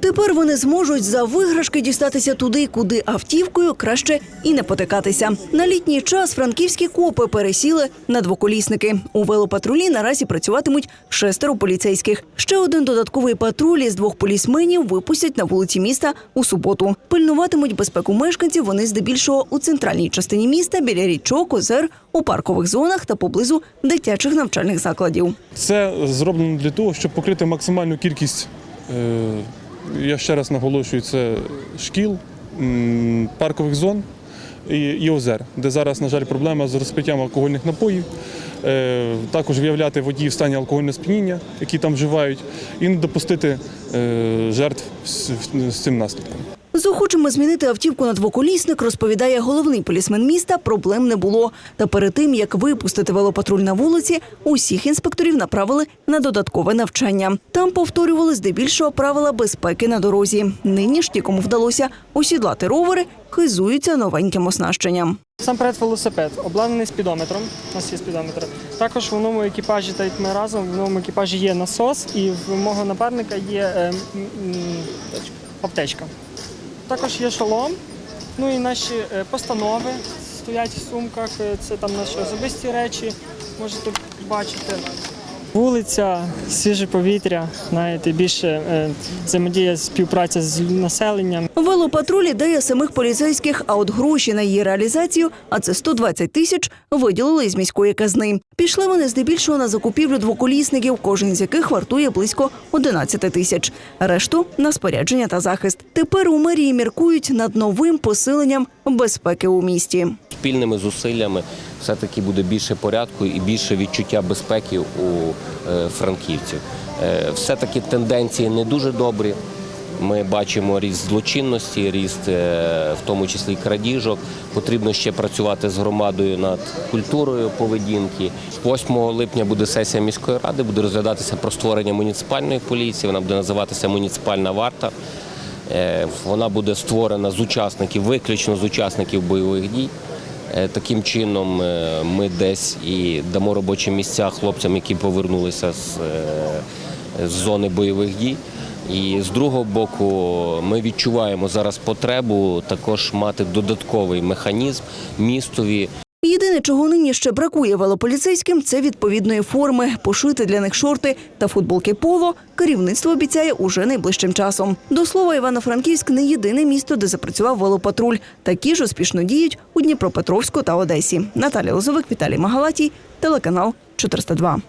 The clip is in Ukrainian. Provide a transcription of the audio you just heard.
Тепер вони зможуть за виграшки дістатися туди, куди автівкою краще і не потикатися. На літній час франківські копи пересіли на двоколісники. У велопатрулі наразі працюватимуть шестеро поліцейських. Ще один додатковий патруль із двох полісменів випустять на вулиці міста у суботу. Пильнуватимуть безпеку мешканців. Вони здебільшого у центральній частині міста біля річок, озер, у паркових зонах та поблизу дитячих навчальних закладів. Це зроблено для того, щоб покрити максимальну кількість, е, я ще раз наголошую, це шкіл, паркових зон і, озер, де зараз, на жаль, проблема з розпиттям алкогольних напоїв. Е, Також виявляти водіїв в стані алкогольного сп'яніння, які там вживають, і не допустити е, жертв з цим наслідком. З охочими змінити автівку на двоколісник, розповідає головний полісмен міста, проблем не було. Та перед тим, як випустити велопатруль на вулиці, усіх інспекторів направили на додаткове навчання. Там повторювали здебільшого правила безпеки на дорозі. Нині ж ті, кому вдалося осідлати ровери, хизуються новеньким оснащенням. Сам перед велосипед обладнаний спідометром. У нас є спідометр. Також в новому екіпажі, так як ми разом, в новому екіпажі є насос, і в мого напарника є е, м, аптечка. Також є шолом. Ну і наші е, постанови стоять в сумках. Е, Це там наші особисті речі. Можете бачити. Вулиця, свіже повітря, знаєте, більше е, взаємодія, співпраця з населенням. Велопатруль ідея самих поліцейських, а от гроші на її реалізацію, а це 120 тисяч, виділили із міської казни. Пішли вони здебільшого на закупівлю двоколісників, кожен з яких вартує близько 11 тисяч. Решту на спорядження та захист. Тепер у мерії міркують над новим посиленням безпеки у місті. спільними зусиллями все-таки буде більше порядку і більше відчуття безпеки у е, франківців. Е, Все-таки тенденції не дуже добрі. Ми бачимо ріст злочинності, ріст е, в тому числі крадіжок. Потрібно ще працювати з громадою над культурою поведінки. 8 липня буде сесія міської ради, буде розглядатися про створення муніципальної поліції. Вона буде називатися муніципальна варта. Вона буде створена з учасників, виключно з учасників бойових дій. Е, Таким чином е, ми десь і дамо робочі місця хлопцям, які повернулися е, з зони бойових дій. І з другого боку, ми відчуваємо зараз потребу також мати додатковий механізм містові. Єдине, чого нині ще бракує велополіцейським, це відповідної форми, пошити для них шорти та футболки поло. Керівництво обіцяє уже найближчим часом. До слова, Івано-Франківськ не єдине місто, де запрацював велопатруль. Такі ж успішно діють у Дніпропетровську та Одесі. Наталя Лозовик, Віталій Магалатій, телеканал 402.